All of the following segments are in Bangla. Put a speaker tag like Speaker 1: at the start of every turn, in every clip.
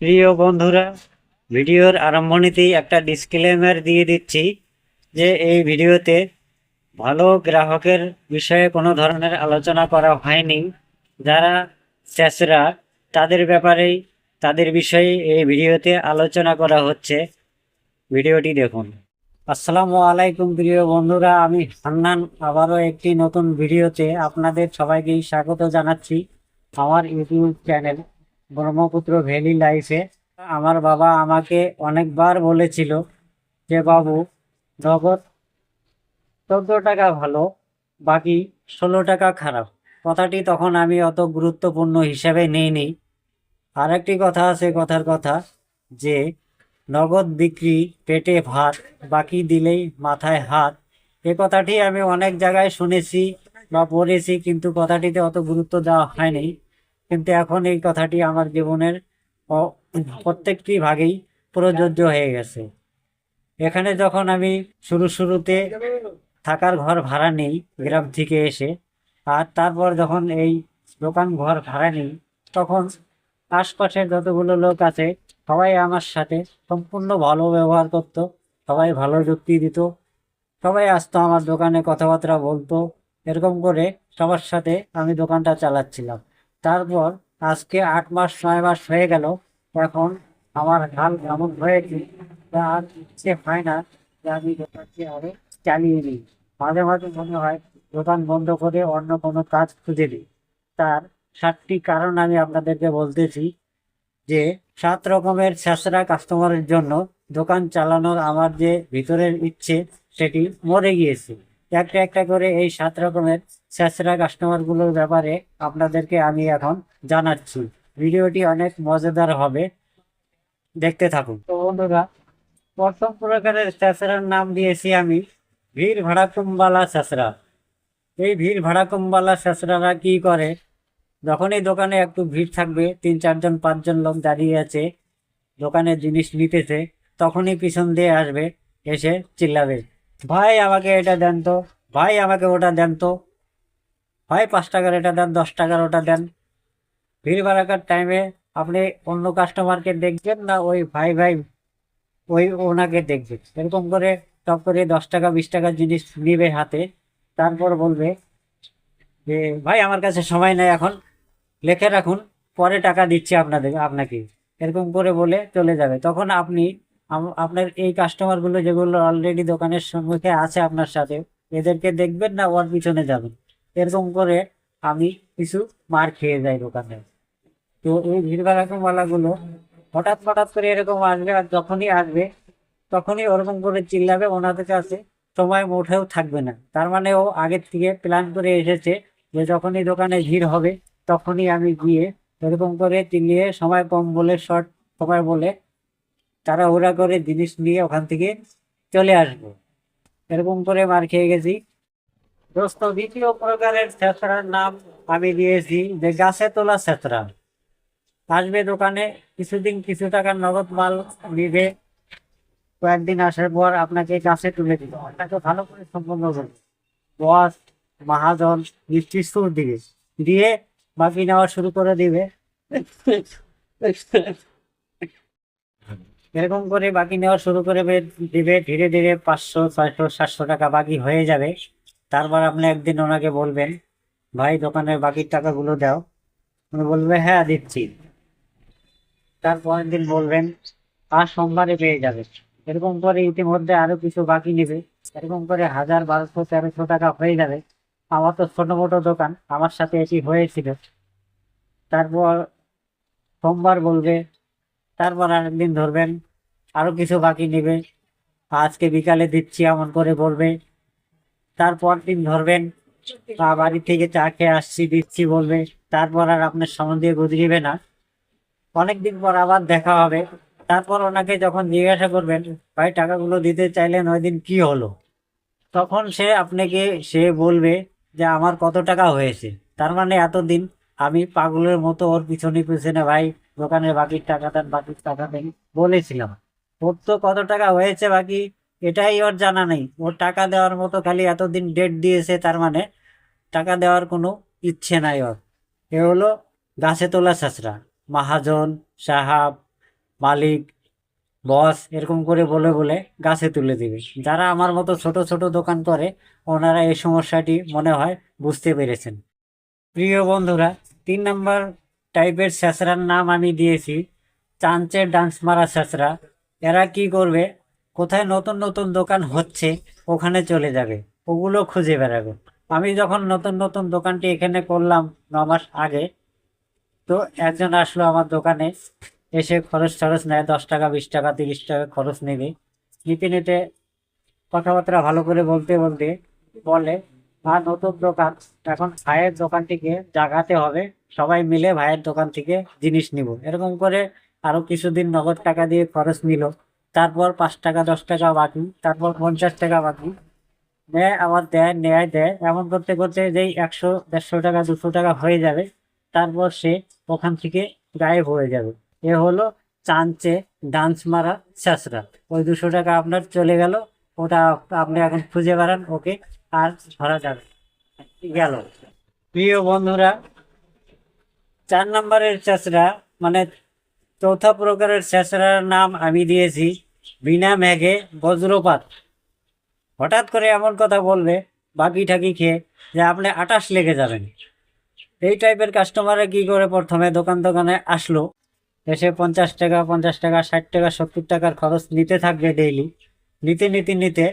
Speaker 1: প্রিয় বন্ধুরা, ভিডিওর আরম্ভণীতেই একটা ডিসক্লেমার দিয়ে দিচ্ছি যে এই ভিডিওতে ভালো গ্রাহকের বিষয়ে কোনো ধরনের আলোচনা করা হয়নি। যারা শেষরা, তাদের ব্যাপারেই, তাদের বিষয়ে এই ভিডিওতে আলোচনা করা হচ্ছে। ভিডিওটি দেখুন। আসসালামু আলাইকুম প্রিয় বন্ধুরা, আমি হান্নান। আবারও একটি নতুন ভিডিওতে আপনাদের সবাইকেই স্বাগত জানাচ্ছি আমার ইউটিউব চ্যানেল। ব্রহ্মপুত্র ভ্যালি লাইফে। আমার বাবা আমাকে অনেকবার বলেছিল যে, বাবু নগদ চোদ্দ টাকা ভালো, বাকি ষোলো টাকা খারাপ। কথাটি তখন আমি অত গুরুত্বপূর্ণ হিসাবে নিইনি। আরেকটি কথা আছে কথার কথা যে, নগদ বিক্রি, পেটে ভাত, বাকি দিলেই মাথায় হাত। এ কথাটি আমি অনেক জায়গায় শুনেছি বা পড়েছি, কিন্তু কথাটিতে অত গুরুত্ব দেওয়া হয়নি। কিন্তু এখন এই কথাটি আমার জীবনের প্রত্যেকটি ভাগেই প্রযোজ্য হয়ে গেছে। এখানে যখন আমি শুরু শুরুতে থাকার ঘর ভাড়া নেই গ্রাম থেকে এসে, আর তারপর যখন এই দোকান ঘর ভাড়া নেই, তখন আশপাশের যতগুলো লোক আছে, সবাই আমার সাথে সম্পূর্ণ ভালো ব্যবহার করতো, সবাই ভালো যুক্তি দিত, সবাই আসতো আমার দোকানে কথাবার্তা বলতো, এরকম করে সবার সাথে আমি দোকানটা চালাচ্ছিলাম। তারপর আজকে আট মাস, নয় মাস হয়ে গেল। এখন আমার হাল এমন হয়েছে আর ইচ্ছে হয় না যে আমি দোকানটি আরও চালিয়ে নিই মাঝে মাঝে মনে হয় দোকান বন্ধ করে অন্য কোনো কাজ খুঁজে নিই তার সাতটি কারণ আমি আপনাদেরকে বলতেছি যে, সাত রকমের ছেঁচড়া কাস্টমারের জন্য দোকান চালানোর আমার যে ভিতরের ইচ্ছে, সেটি মরে গিয়েছে। একটা একটা করে এই সাত রকমের ছেঁচড়া কাস্টমারগুলোর ব্যাপারে আপনাদেরকে আমি এখন জানাচ্ছি। ভিডিওটি অনেক মজাদার হবে। দেখতে থাকুন। তো বন্ধুরা, প্রথম প্রকারের ছেঁচড়ার নাম দিয়েছি আমি ভিড় ভাড়াকুমবালা ছেঁচড়া এই ভিড় ভাড়াকুমবালা ছেঁচড়ারা কি করে? যখনই দোকানে একটু ভিড় থাকবে, তিন চারজন, পাঁচজন লোক দাঁড়িয়ে আছে দোকানের জিনিস নিতেছে, তখনই পিছন দিয়ে আসবে, এসে চিল্লাবে। ভাই, আমাকে এটা দেন তো। ভাই, আমাকে ওটা দেন তো। ভাই, পাঁচ টাকার এটা দেন, দশ টাকার ওটা দেন। ভিড় বাড়াকার টাইমে আপনি অন্য কাস্টমারকে দেখবেন না, ওই ভাই ভাই, ওই ওনাকে দেখবেন। এরকম করে টপ করে দশ টাকা, বিশ টাকার জিনিস নিবে হাতে। তারপর বলবে যে, ভাই, আমার কাছে সময় নেই এখন। লেখে রাখুন, পরে টাকা দিচ্ছি আপনাদের, আপনাকে। এরকম করে বলে চলে যাবে। তখন আপনি আপনার এই কাস্টমারগুলো যেগুলো অলরেডি দোকানের সম্মুখে আছে আপনার সাথে, এদেরকে দেখবেন না ওর পিছনে যাবেন। এরকম করে আমি কিছু মার খেয়ে যাই দোকানে। তো এই ভিড়ভাড়াকমওয়ালাগুলো হঠাৎ হঠাৎ করে এরকম আসবে আর যখনই আসবে, তখনই ওরকম করে চিল্লাবে ওনাদের কাছে সময় মোটেও থাকবে না। তার মানে ও আগের থেকে প্ল্যান করে এসেছে যে যখনই দোকানে ভিড় হবে, তখনই আমি গিয়ে এরকম করে চিল্লিয়ে, সময় কম বলে শর্ট সময় বলে ওরা করে জিনিস নিয়ে ওখান থেকে চলে আসব। এরকম করে মার খেয়ে গেছি। দোস্ত, দ্বিতীয় প্রকারের ছেঁচড়ার নাম আমি দিয়েছি যে গাছে তোলা ছেঁচড়া আসবে দোকানে, কিছুদিন কিছু টাকার নগদ মাল নিবে। কয়েকদিন আসার পর আপনাকে গাছে তুলে দিল আপনাকে ভালো করে সম্পন্ন করবে। বস, মহাজন, মিষ্টি সুর দিবে দিয়ে বাকি নেওয়া শুরু করে দিবে। এরকম করে বাকি নেওয়া শুরু করে দিবে, ধীরে ধীরে পাঁচশো, ছয়শো, সাতশো টাকা বাকি হয়ে যাবে। তারপর আপনি একদিন ওনাকে বলবেন, ভাই, দোকানের বাকির টাকাগুলো দাও। উনি বলবে হ্যাঁ দিচ্ছি। তারপরের দিন বলবেন, আর সোমবারে পেয়ে যাবে। এরকম করে ইতিমধ্যে আরও কিছু বাকি নেবে। এরকম করে হাজার বারোশো, তেরোশো টাকা হয়ে যাবে। আমার তো ছোট মোটো দোকান, আমার সাথে এটি হয়েছিল। তারপর সোমবার বলবে, তারপর আরেকদিন ধরবেন আরও কিছু বাকি নেবে। আজকে বিকালে দিচ্ছি, এমন করে বলবে। তারপর দিন ধরবেন, বা বাড়ি থেকে চা খেয়ে আসছি, দিচ্ছি বলবে। তারপর আর আপনার দিয়ে গুজরিবে না। অনেকদিন পর আবার দেখা হবে। তারপর ওনাকে যখন জিজ্ঞাসা করবেন, ভাই, টাকাগুলো দিতে চাইলেন ওই দিন কি হলো? তখন সে আপনাকে, সে বলবে যে, আমার কত টাকা হয়েছে? তার মানে এতদিন আমি পাগলের মতো ওর পিছনে পিছনে, ভাই, দোকানের বাকির টাকা দেন বাকির টাকা দেন, বলেছিলাম। ওর তো কত টাকা হয়েছে বাকি? এটাই ওর জানা নেই। ওর টাকা দেওয়ার মতো খালি এতদিন ডেট দিয়েছে, তার মানে টাকা দেওয়ার কোনো ইচ্ছে নাই ওর। এ হলো গাছে তোলা ছেঁচড়া মাহাজন, সাহাব, মালিক বস এরকম করে বলে বলে গাছে তুলে দিবে। যারা আমার মতো ছোট ছোট দোকান করে, ওনারা এই সমস্যাটি মনে হয় বুঝতে পেরেছেন। প্রিয় বন্ধুরা, তিন নম্বর টাইপের স্যাঁচড়ার নাম আমি দিয়েছি, চাঞ্চের ডান্স মারা স্যাঁচড়া এরা কি করবে? কোথায় নতুন নতুন দোকান হচ্ছে, ওখানে চলে যাবে। ওগুলো খুঁজে বেড়াবে। আমি যখন নতুন নতুন দোকানটি এখানে করলাম ন মাস আগে, তো একজন আসলো আমার দোকানে, এসে খরচ টরচ নেয়, দশ টাকা, বিশ টাকা, তিরিশ টাকা খরচ নেবে। নিতে নিতে কথাবার্তা ভালো করে বলতে বলতে বলে আর নতুন দোকান। এখন ভাইয়ের দোকানটিকে জাগাতে হবে। সবাই মিলে ভাইয়ের দোকান থেকে জিনিস নিব। এরকম করে আরও কিছুদিন নগদ টাকা দিয়ে খরচ নিল। তারপর পাঁচ টাকা, দশ টাকা বাকি, তারপর পঞ্চাশ টাকা বাকি। নেয় আবার দেয়, নেয়, দেয়। এমন করতে করতে যেই একশো, দেড়শো টাকা, দুশো টাকা হয়ে যাবে, তারপর সে ওখান থেকে গায়েব হয়ে যাবে। এ হলো চাঞ্চে ডান্স মারা শেষরা। ওই দুশো টাকা আপনার চলে গেল, ওটা আপনি এখন খুঁজে বেড়ান, ওকে আর ধরা যাবে গেল। প্রিয় বন্ধুরা, চার নম্বরের চেঁচড়া মানে চৌথা প্রকারের চেঁচড়ার নাম আমি দিয়েছি বিনা মেঘে বজ্রপাত। হঠাৎ করে এমন কথা বলবে বাকি ঠাকি খেয়ে যে আপনি আটাশ লেগে যাবেন। এই টাইপের কাস্টমাররা কি করে প্রথমে দোকান দোকানে আসলো? এসে পঞ্চাশ টাকা পঞ্চাশ টাকা, ষাট টাকা, সত্তর টাকার খরচ নিতে থাকবে ডেইলি নিতে নিতে নিতে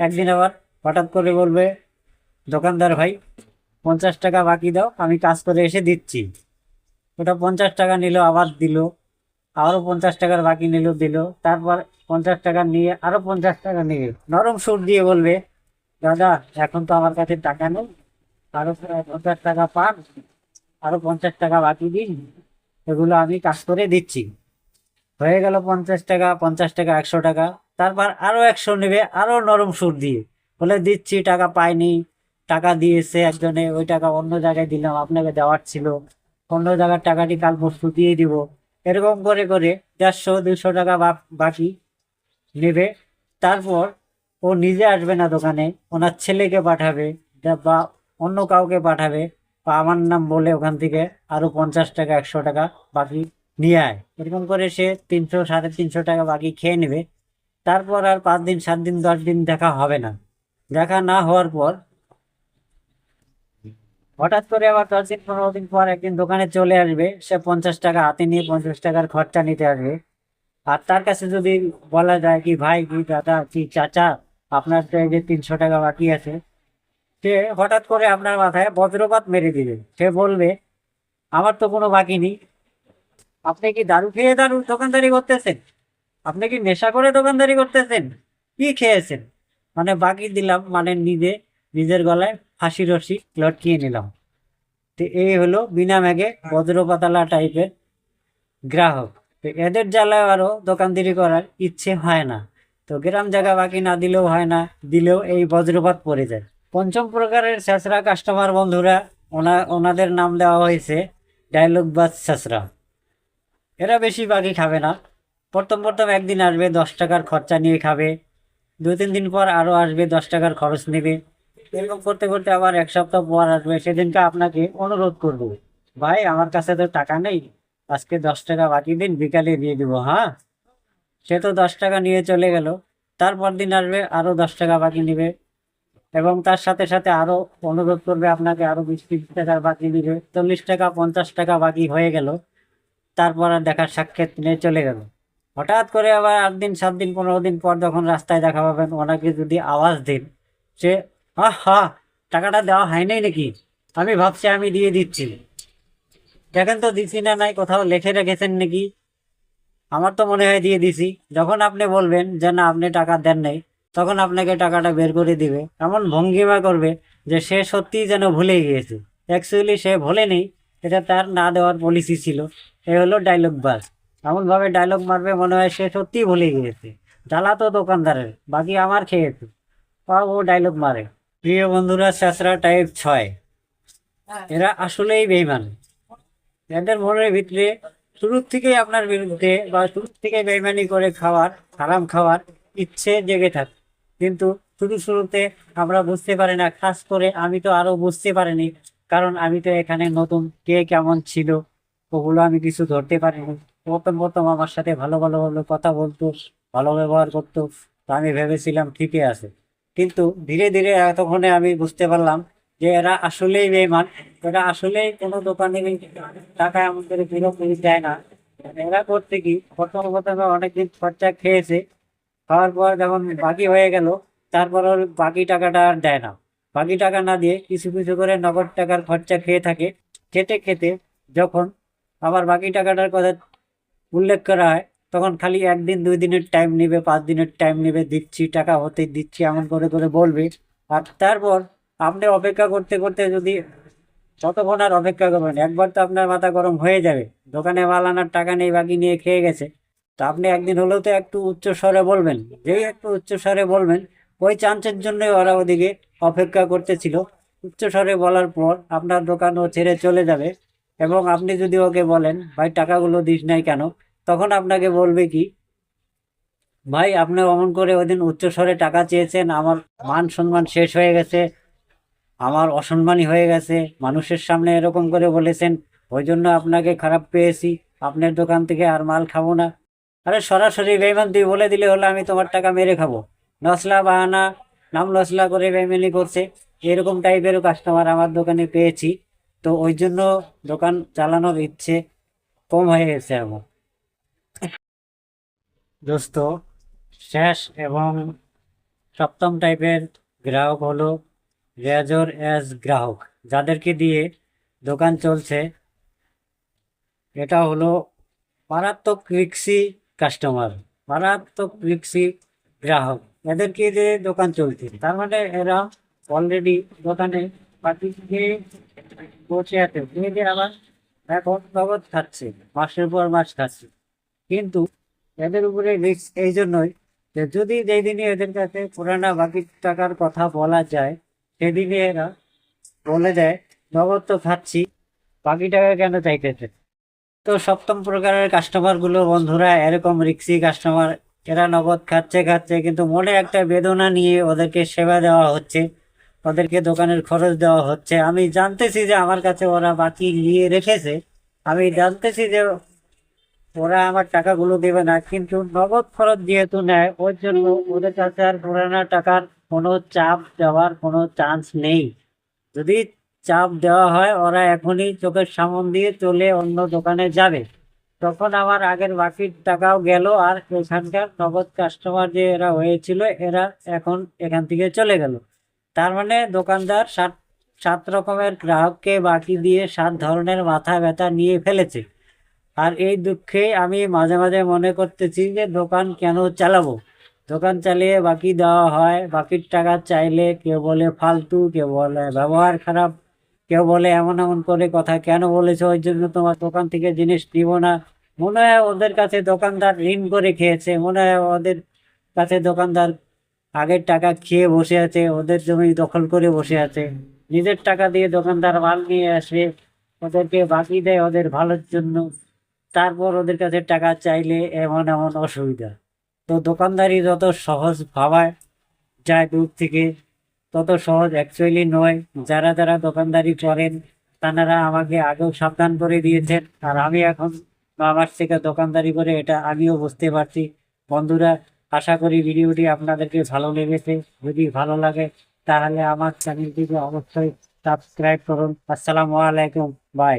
Speaker 1: একদিন আবার হঠাৎ করে বলবে, দোকানদার ভাই, পঞ্চাশ টাকা বাকি দাও, আমি কাজ করে এসে দিচ্ছি। ওটা পঞ্চাশ টাকা নিল, আবার দিল। আরও পঞ্চাশ টাকার বাকি নিল, দিল। তারপর পঞ্চাশ টাকা নিয়ে আরও পঞ্চাশ টাকা নিয়ে নরম সুর দিয়ে বলবে, দাদা, এখন তো আমার কাছে টাকা নেই। আরও পঞ্চাশ টাকা পান আরও পঞ্চাশ টাকা বাকি দিন। এগুলো আমি কাজ করে দিচ্ছি। হয়ে গেল পঞ্চাশ টাকা পঞ্চাশ টাকা, একশো টাকা। তারপর আরও একশো নেবে আরও নরম সুর দিয়ে। বলে, দিচ্ছি, টাকা পাইনি। টাকা দিয়েছে একজনে, ওই টাকা অন্য জায়গায় দিলাম, আপনাকে দেওয়ার ছিল। অন্য জায়গার টাকাটি কাল পরশু দিয়ে দিব। এরকম করে করে দেড়শো দুশো টাকা বাকি নেবে। তারপর ও নিজে আসবে না দোকানে, ওনার ছেলেকে পাঠাবে বা অন্য কাউকে পাঠাবে, বা আমার নাম বলে ওখান থেকে আরও পঞ্চাশ টাকা, একশো টাকা বাকি নিয়ে আয়। এরকম করে সে তিনশো, সাড়ে তিনশো টাকা বাকি খেয়ে নেবে। তারপর আর পাঁচ দিন, সাত দিন, দশ দিন দেখা হবে না। দেখা না হওয়ার পর হঠাৎ করে আবার দশ দিন, পনেরো দিন পর একদিন দোকানে চলে আসবে, সে পঞ্চাশ টাকা হাতে নিয়ে পঞ্চাশ টাকার খরচা নিতে আসবে। আর তার কাছে যদি বলা যায় কি, ভাই, কি দাদা, কি চাচা, আপনার তো এই যে তিনশো টাকা বাকি আছে। সে হঠাৎ করে আপনার মাথায় বজ্রপাত মেরে দিবে। সে বলবে, আমার তো কোনো বাকি নেই। আপনি কি দারু খেয়ে দারু দোকানদারি করতেছেন? আপনি কি নেশা করে দোকানদারি করতেছেন? কি খেয়েছেন? মানে বাকি দিলাম মানে নিজে, নিজের গলায় ফাঁসি রশি লটকিয়ে নিলাম। তো এই হলো বিনা ম্যাগে বজ্রপাতালা টাইপের গ্রাহক। তো এদের জ্বালায় আরও দোকানদারি করার ইচ্ছে হয় না। তো গ্রাম জায়গা বাকি না দিলেও হয় না, দিলেও এই বজ্রপাত পড়ে যায়। পঞ্চম প্রকারের ছেঁচড়া কাস্টমার বন্ধুরা, ওনা, ওনাদের নাম দেওয়া হয়েছে ডায়লগ বাস ছেঁচড়া এরা বেশি বাকি খাবে না। প্রথম প্রথম একদিন আসবে, দশ টাকার খরচা নিয়ে খাবে। দু তিন দিন পর আরও আসবে, দশ টাকার খরচ নেবে। এরকম করতে করতে আবার এক সপ্তাহ পর আসবে। সেদিনকে আপনাকে অনুরোধ করব। ভাই, আমার কাছে তো টাকা নেই। আজকে দশ টাকা বাকি দিন, বিকালে দিয়ে দিব হ্যাঁ? সে তো দশ টাকা নিয়ে চলে গেল। তারপর দিন আসবে আরও দশ টাকা বাকি নেবে। এবং তার সাথে সাথে আরও অনুরোধ করবে আপনাকে আরও বিশ তিরিশ টাকা বাকি দিবে। চল্লিশ টাকা, পঞ্চাশ টাকা বাকি হয়ে গেল। তারপর আর দেখার সাক্ষাৎ নিয়ে চলে গেল। হঠাৎ করে আবার আট দিন, সাত দিন, পনেরো দিন পর যখন রাস্তায় দেখা পাবেন, ওনাকে যদি আওয়াজ দিন, সে হা হা টাকাটা দেওয়া হয় নাই নাকি? আমি ভাবছি আমি দিয়ে দিচ্ছি। দেখেন তো দিচ্ছি না নাই, কোথাও লিখে রেখেছেন নাকি? আমার তো মনে হয় দিয়ে দিছি। যখন আপনি বলবেন যে না, আপনি টাকা দেন নাই, তখন আপনাকে টাকাটা বের করে দিবে। এমন ভঙ্গিমা করবে যে সে সত্যিই যেন ভুলে গিয়েছে। অ্যাকচুয়ালি সে ভুলে নেই এটা তার না দেওয়ার পলিসি ছিল। এ হলো ডায়লগ বাস এমনভাবে ডায়লগ মারবে, মনে হয় সে সত্যিই ভুলে গিয়েছে। জ্বালা তো দোকানদারের, বাকি আমার খেয়েছে। ও ডায়লগ মারে। প্রিয় বন্ধুরা শেষরা টাইপ ছয়। এরা আসলেই বেইমান এদের মনের ভিতরে শুরুর থেকেই আপনার বিরুদ্ধে বা শুরু থেকে বেইমানি করে খাওয়ার হারাম খাওয়ার ইচ্ছে জেগে থাকে। কিন্তু শুরু শুরুতে আমরা বুঝতে পারি না খাস করে আমি তো আরও বুঝতে পারিনি কারণ আমি তো এখানে নতুন কে কেমন ছিল ওগুলো আমি কিছু ধরতে পারিনি। প্রথম প্রথম আমার সাথে ভালো ভালো ভালো কথা বলতো ভালো ব্যবহার করতো। তো আমি ভেবেছিলাম ঠিকই আছে। কিন্তু ধীরে ধীরে এতক্ষণে আমি বুঝতে পারলাম যে এরা আসলেই বেমান এরা আসলেই কোনো দোকানে টাকা আমাদের ফেরত দিয়ে দেয় না। এরা করতে কি? প্রথম প্রথমে অনেকদিন খরচা খেয়েছে। খাওয়ার পর যখন বাকি হয়ে গেল, তারপর বাকি টাকাটা আর দেয় না। বাকি টাকা না দিয়ে কিছু কিছু করে নগদ টাকার খরচা খেয়ে থাকে। খেতে খেতে যখন আবার বাকি টাকাটার কথা উল্লেখ করা হয় তখন খালি একদিন, দুই দিনের টাইম নেবে, পাঁচ দিনের টাইম নেবে, দিচ্ছি, টাকা হতে দিচ্ছি, এমন করে করে বলবে। আর তারপর আপনি অপেক্ষা করতে করতে যদি যতক্ষণ আর অপেক্ষা করবেন একবার তো আপনার মাথা গরম হয়ে যাবে। দোকানে মাল আনার টাকা নেই বাকি নিয়ে খেয়ে গেছে। তো আপনি একদিন হলেও তো একটু উচ্চ স্বরে বলবেন। যেই একটু উচ্চ স্বরে বলবেন, ওই চান্সের জন্যই ওরা ওদিকে অপেক্ষা করতেছিল। উচ্চ স্বরে বলার পর আপনার দোকান ও ছেড়ে চলে যাবে। এবং আপনি যদি ওকে বলেন, ভাই, টাকাগুলো দিস নাই কেন? তখন আপনাকে বলবে কি, ভাই, আপনি অমন করে ওদিন উচ্চ স্বরে টাকা চেয়েছেন, আমার মান সম্মান শেষ হয়ে গেছে, আমার অসম্মানই হয়ে গেছে, মানুষের সামনে এরকম করে বলেছেন, ওই জন্য আপনাকে খারাপ পেয়েছি, আপনার দোকান থেকে আর মাল খাব না। আরে, সরাসরি বেইমান, তুই বলে দিলে হলো আমি তোমার টাকা মেরে খাব। নসলা বাহানা, নাম নসলা করে বেইমানি করছে, এরকম টাইপেরও কাস্টমার আমার দোকানে পেয়েছি। তো ওই জন্য দোকান চালানোর ইচ্ছে কম হয়ে গেছে আমার। দোস্ত, শেষ এবং সপ্তম টাইপের গ্রাহক হলো রেজর এস গ্রাহক। যাদেরকে দিয়ে দোকান চলছে, এটা হলো মারাত্মক রিক্সি কাস্টমার, মারাত্মক রিক্সি গ্রাহক। এদেরকে দিয়ে দোকান চলছে। তার মানে এরা অলরেডি দোকানে পার্টি খেয়ে বসে আছে দিয়ে আবার এখন নগদ খাচ্ছে, মাসের পর মাস খাচ্ছে। কিন্তু এদের উপরে রিস্ক এই জন্যই যে যদি যেই দিনে এদের কাছে পুরানা বাকি টাকার কথা বলা যায় সেদিনে এরা বলে দেয়, নগদ তো খাচ্ছি, বাকি টাকা কেন চাইতেছে? তো সপ্তম প্রকারের কাস্টমারগুলো বন্ধুরা এরকম রিক্সি কাস্টমার এরা নগদ খাচ্ছে খাচ্ছে, কিন্তু মনে একটা বেদনা নিয়ে ওদেরকে সেবা দেওয়া হচ্ছে, ওদেরকে দোকানের খরচ দেওয়া হচ্ছে। আমি জানতেছি যে আমার কাছে ওরা বাকি নিয়ে রেখেছে। আমি জানতেছি যে ওরা আমার টাকাগুলো দেবে না, কিন্তু নগদ খরচ যেহেতু নেয়, ওর জন্য ওদের কাছে আর পুরানা টাকার কোনো চাপ দেওয়ার কোনো চান্স নেই। যদি চাপ দেওয়া হয়, ওরা এখনই চোখের সামন দিয়ে চলে অন্য দোকানে যাবে। তখন আমার আগের বাকির টাকাও গেল, আর এখানকার নগদ কাস্টমার যে এরা হয়েছিল, এরা এখন এখান থেকে চলে গেল। তার মানে দোকানদার সাত সাত রকমের গ্রাহককে বাকি দিয়ে সাত ধরনের মাথা ব্যথা নিয়ে ফেলেছে। আর এই দুঃখে আমি মাঝে মাঝে মনে করতেছি যে দোকান কেন চালাবো? দোকান চালিয়ে বাকি দেওয়া হয়, বাকির টাকা চাইলে কেউ বলে ফালতু, কেউ বলে ব্যবহার খারাপ, কেউ বলে এমন এমন করে কথা কেন বলেছ? ওই জন্য তোমার দোকান থেকে জিনিস দিব না। মনে হয় ওদের কাছে দোকানদার ঋণ করে খেয়েছে। মনে হয় ওদের কাছে দোকানদার আগের টাকা খেয়ে বসে আছে, ওদের জমি দখল করে বসে আছে। নিজের টাকা দিয়ে দোকানদার মাল নিয়ে আসে, ওদেরকে বাকি দেয় ওদের ভালোর জন্য। তারপর ওদের কাছে টাকা চাইলে এমন এমন অসুবিধা। তো দোকানদারি যত সহজ ভাবায় যায় দূর থেকে, তত সহজ অ্যাকচুয়ালি নয়। যারা যারা দোকানদারি করেন, তারা আমাকে আগেও সাবধান করে দিয়েছেন। আর আমি এখন আমার থেকে দোকানদারি করে এটা আমিও বুঝতে পারছি। বন্ধুরা, আশা করি ভিডিওটি আপনাদেরকে ভালো লেগেছে। যদি ভালো লাগে, তাহলে আমার চ্যানেলটিকে অবশ্যই সাবস্ক্রাইব করুন। আসসালামু আলাইকুম। বাই